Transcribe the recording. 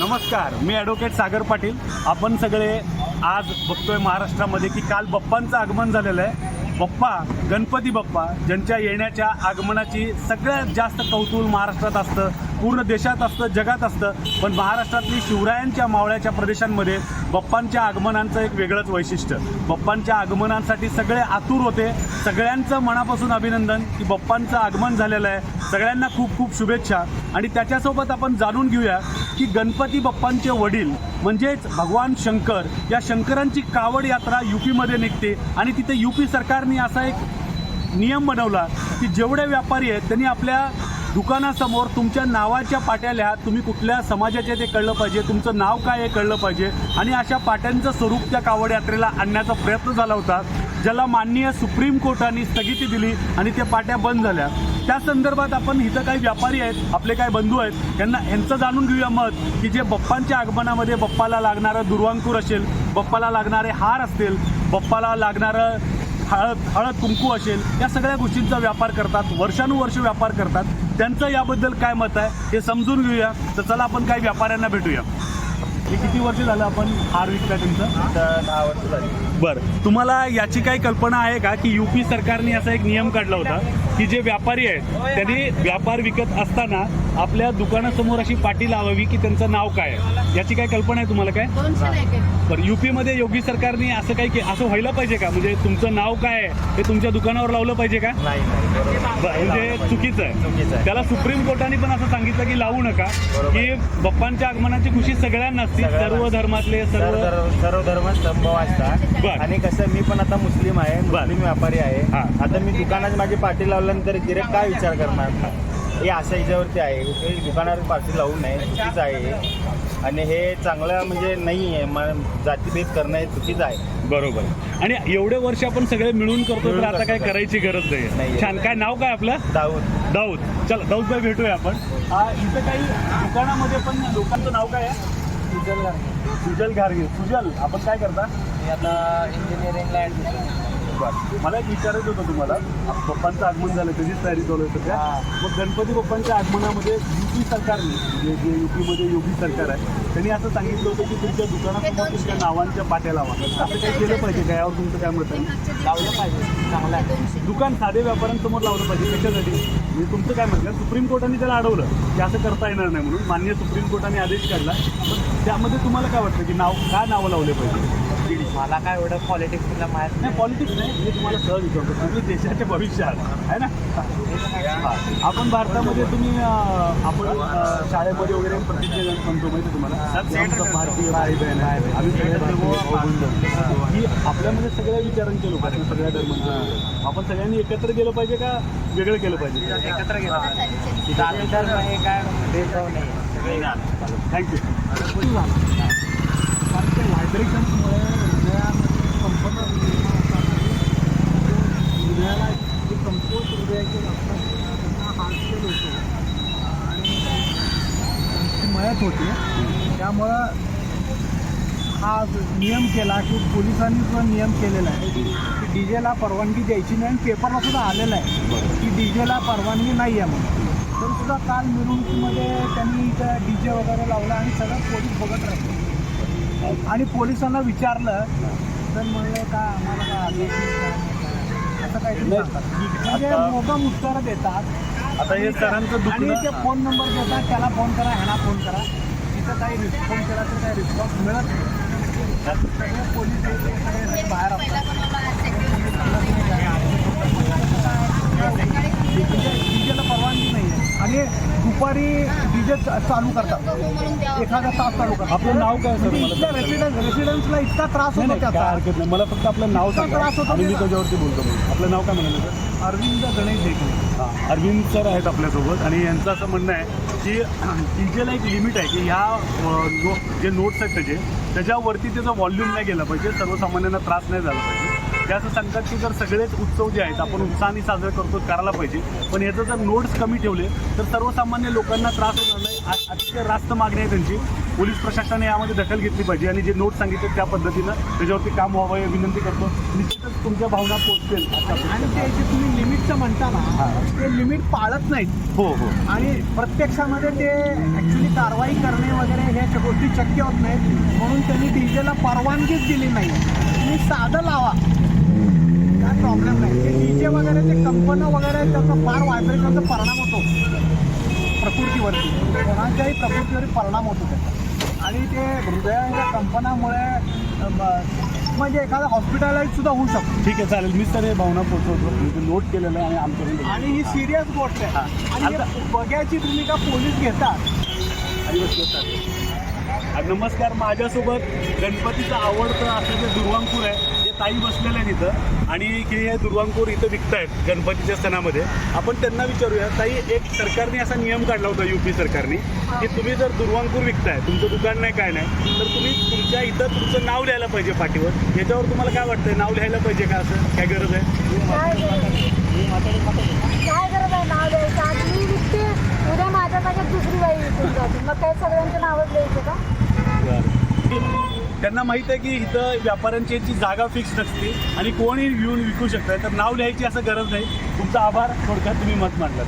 नमस्कार मी ॲडव्होकेट सागर पाटील. आपण सगळे आज बघतोय महाराष्ट्रामध्ये की काल बप्पांचं आगमन झालेलं आहे. बप्पा गणपती बप्पा ज्यांच्या येण्याच्या आगमनाची सगळ्यात जास्त कौतूल महाराष्ट्रात असतं पूर्ण देशात असतं जगात असतं पण महाराष्ट्रातली शिवरायांच्या मावळ्याच्या प्रदेशांमध्ये बप्पांच्या आगमनांचं एक वेगळंच वैशिष्ट्य. बप्पांच्या आगमनांसाठी सगळे आतुर होते. सगळ्यांचं मनापासून अभिनंदन की बप्पांचं आगमन झालेलं आहे. सगळ्यांना खूप खूप शुभेच्छा. आणि त्याच्यासोबत आपण जाणून घेऊया की गणपती बाप्पांचे वडील म्हणजेच भगवान शंकर या शंकरांची कावड यात्रा युपीमध्ये निघते. आणि तिथे युपी सरकारने असा एक नियम बनवला की जेवढे व्यापारी आहेत त्यांनी आपल्या दुकानासमोर तुमच्या नावाच्या पाट्या लिहा तुम्ही कुठल्या समाजाचे ते कळलं पाहिजे तुमचं नाव काय आहे कळलं पाहिजे. आणि अशा पाट्यांचं स्वरूप त्या कावड यात्रेला आणण्याचा प्रयत्न झाला होता ज्याला माननीय सुप्रीम कोर्टाने स्थगिती दिली आणि त्या पाट्या बंद झाल्या. त्या संदर्भात आपण इथं काही व्यापारी आहेत आपले काही बंधू आहेत त्यांना यांचं जाणून घेऊया मत की जे बप्पांच्या आगमनामध्ये बप्पाला लागणारं दुर्वांकूर असेल बप्पाला लागणारे हार असतील बप्पाला लागणारं हळद हळद कुंकू असेल या सगळ्या गोष्टींचा व्यापार करतात वर्षानुवर्ष व्यापार करतात. त्यांचं याबद्दल काय मत आहे हे समजून घेऊया. तर चला आपण काही व्यापाऱ्यांना भेटूया. हे किती वर्ष झालं आपण हार विकताय तुमचं? दहा वर्ष झाली. बरं. तुम्हाला याची काही कल्पना आहे का की युपी सरकारने असा एक नियम काढला होता? की जे व्यापारी आहेत त्यांनी व्यापार विकत असताना आपल्या दुकानासमोर अशी पाटी लावावी की त्यांचं नाव काय आहे याची काय कल्पना आहे तुम्हाला काय? बरं युपीमध्ये योगी सरकारने असं काही के- असं व्हायला पाहिजे का म्हणजे तुमचं नाव काय आहे हे तुमच्या दुकानावर लावलं पाहिजे का म्हणजे चुकीचं आहे चुकीचं आहे. त्याला सुप्रीम कोर्टाने पण असं सांगितलं की लावू नका. की बाप्पांच्या आगमनाची खुशी सगळ्यांना असते. सर्व धर्मातले सर्व सर्व धर्म- स्तंभ वाचतात बर. आणि कसं मी पण आता मुस्लिम आहे. मुस्लिम व्यापारी आहे हा. आता मी दुकानात माझी पाठी लावल्यानंतर गिरेक काय विचार करणार? हे असं याच्यावरती आहे. दुकानावर पाठी लावू नये चुकीचं आहे. आणि हे चांगलं म्हणजे नाही आहे म- जातीभेद करणं हे चुकीचं आहे. बरोबर. आणि एवढे वर्ष आपण सगळे मिळून करतो तर आता काय. करायची गरज नाही. छान. काय नाव काय आपलं? दाऊद. दाऊद. चल दाऊद भाई भेटूया आपण. आ, इथं काही दुकानामध्ये पण लोकांचं नाव काय आहे? सुजल घारगे सुजल आपण काय करता? मी आता इंजिनिअरिंगला ॲडमिशन बरं मला एक विचारायचं होतं तुम्हाला. पप्पांचं आगमन झालं त्याचीच तयारी चालू आहे सध्या हा. मग गणपती बाप्पांच्या आगमनामध्ये युपी सरकारने म्हणजे जे युपीमध्ये योगी सरकार आहे त्यांनी असं सांगितलं होतं की तुमच्या दुकानासमोर तुमच्या नावांच्या पाट्या लावा. असं काही केलं पाहिजे का? यावर तुमचं काय मत आहे? लावलं पाहिजे. चांगलं आहे. दुकान साधे व्यापाऱ्यांसमोर लावलं पाहिजे. त्याच्यासाठी म्हणजे तुमचं काय म्हणलं सुप्रीम कोर्टाने त्याला अडवलं की असं करता येणार नाही म्हणून मान्य सुप्रीम कोर्टाने आदेश काढला. पण त्यामध्ये तुम्हाला काय वाटतं की नाव काय नावं लावले पाहिजे? मला काय एवढं पॉलिटिक्सला माहीत नाही पॉलिटिक्स नाही. मी तुम्हाला सहज विचारतो. तुम्ही देशाचे भविष्य आहे ना? हा. आपण भारतामध्ये तुम्ही आपण शाळेमध्ये वगैरे प्रतिज्ञा म्हणतो माहिती तुम्हाला? भारतीय भाई बहीण आहे. आम्ही. ही. आपल्यामध्ये सगळ्या विचारांचे लोक आहेत सगळ्या धर्मांचे. आपण सगळ्यांनी एकत्र गेलं पाहिजे का वेगळं केलं पाहिजे? एकत्र गेलं धर्म हे काय भेदभाव नाही सगळे थँक्यू ते हृदयाला जे कंपोज हृदयाचे असतात त्यांना होतो आणि त्यांची मयत होते. त्यामुळं हा नियम केला की पोलिसांनी सुद्धा नियम केलेला आहे की डी जेला परवानगी द्यायची नाही आणि पेपरला सुद्धा आलेला आहे की डी जेला परवानगी नाही आहे म्हणून. तरी सुद्धा काल मिरवणुकीमध्ये त्यांनी इथं डी जे वगैरे लावला आणि सगळं पोलीस बघत राहिले. आणि पोलिसांना विचारलं तर म्हणले का आम्हाला काय आदेश नाही, नाही. असं काहीतरी सांगतात म्हणजे आता- मोठं उत्तरं देतात. आता हे सरांचं आणि दुखणं हो. ते फोन नंबर देतात त्याला फोन करा ह्याला फोन करा. तिथं काही रिस्पॉन्स केला तर काही रिस्पॉन्स मिळत नाही. सगळे पोलीस हे ते सगळे बाहेर असतात. डीजेला परवानगी नाही आहे आणि दुपारी डीजे चालू करतात. एखादा तास चालू करतात. आपलं नाव काय सर? मला इथल्या रेसिडेंट रेसिडेंट्सला इतका त्रास होतो त्याचा. हरकत नाही. मला फक्त आपलं नाव सांगा. त्रास होतो आणि मी त्याचा. त्याच्यावरती बोलतो. आपलं नाव काय म्हणाले सर? अरविंद गणेश देखील हां अरविंद सर आहेत आपल्यासोबत. आणि यांचं असं म्हणणं आहे की डीजेला एक लिमिट आहे की ह्या जे नोट्स आहेत त्याचे त्याच्यावरती त्याचा व्हॉल्यूम नाही गेला पाहिजे. सर्वसामान्यांना त्रास नाही झाला पाहिजे. ते असं सांगतात की जर सगळेच उत्सव जे आहेत आपण उत्साहाने साजरे करतो करायला पाहिजे. पण ह्याचं जर नोट्स कमी ठेवले तर सर्वसामान्य लोकांना त्रास होणार नाही. अतिशय रास्त मागणी आहे त्यांची. पोलीस प्रशासनाने यामध्ये दखल घेतली पाहिजे आणि जे नोट सांगितले त्या पद्धतीनं त्याच्यावरती काम व्हावं हे विनंती करतो. निश्चितच तुमच्या भावना पोचतील आणि. ते जे तुम्ही लिमिटचं म्हणता ना. ते लिमिट पाळत नाहीत. हो हो. आणि प्रत्यक्षामध्ये ते ॲक्च्युली कारवाई करणे वगैरे ह्या गोष्टी शक्य होत नाहीत. म्हणून त्यांनी डीजेला परवानगीच दिली नाही. तुम्ही साधं लावा. काय प्रॉब्लेम नाही. ते डीजे वगैरे ते कंपनं वगैरे त्याचा फार व्हायब्रेशनचा परिणाम होतो प्रकृतीवरती. कोणाच्याही प्रकृतीवर परिणाम होतो त्याचा. आणि ते हृदयाच्या कंपनामुळे म्हणजे एखादा हॉस्पिटलाइज सुद्धा होऊ शकतो. ठीक आहे चालेल. मी तर हे भावना पोहोचवतो. नोट केलेलं आहे आणि आमच्याकडे आणि ही सिरियस गोष्ट आहे. हा. आणि बघ्याची भूमिका पोलीस घेतात. आणि. आणि नमस्कार. माझ्यासोबत गणपतीचं आवडतं असं जे दुर्वांकूर आहे ताई बसलेले आहेत इथं आणि हे हे दुर्वांकूर इथं विकतायत गणपतीच्या सणामध्ये. आपण त्यांना विचारूया ताई एक सरकारने असा नियम काढला होता युपी सरकारने की तुम्ही जर दुर्वांकूर विकताय तुमचं दुकान नाही काय नाही तर तुम्ही तुमच्या इथं तुमचं नाव लिहायला पाहिजे पाठीवर. याच्यावर तुम्हाला काय वाटतंय? नाव लिहायला पाहिजे का असं? काय गरज आहे? उद्या माझ्या जागेत दुसरी बाई विकून जाते. मग काय सगळ्यांचे नावच द्यायचे का? त्यांना माहीत आहे की इथं व्यापाऱ्यांची याची जागा फिक्स नसते आणि कोणी येऊन विकू शकतं तर नाव लिहायची असं गरज नाही. तुमचा आभार. थोडक्यात तुम्ही मत मांडलं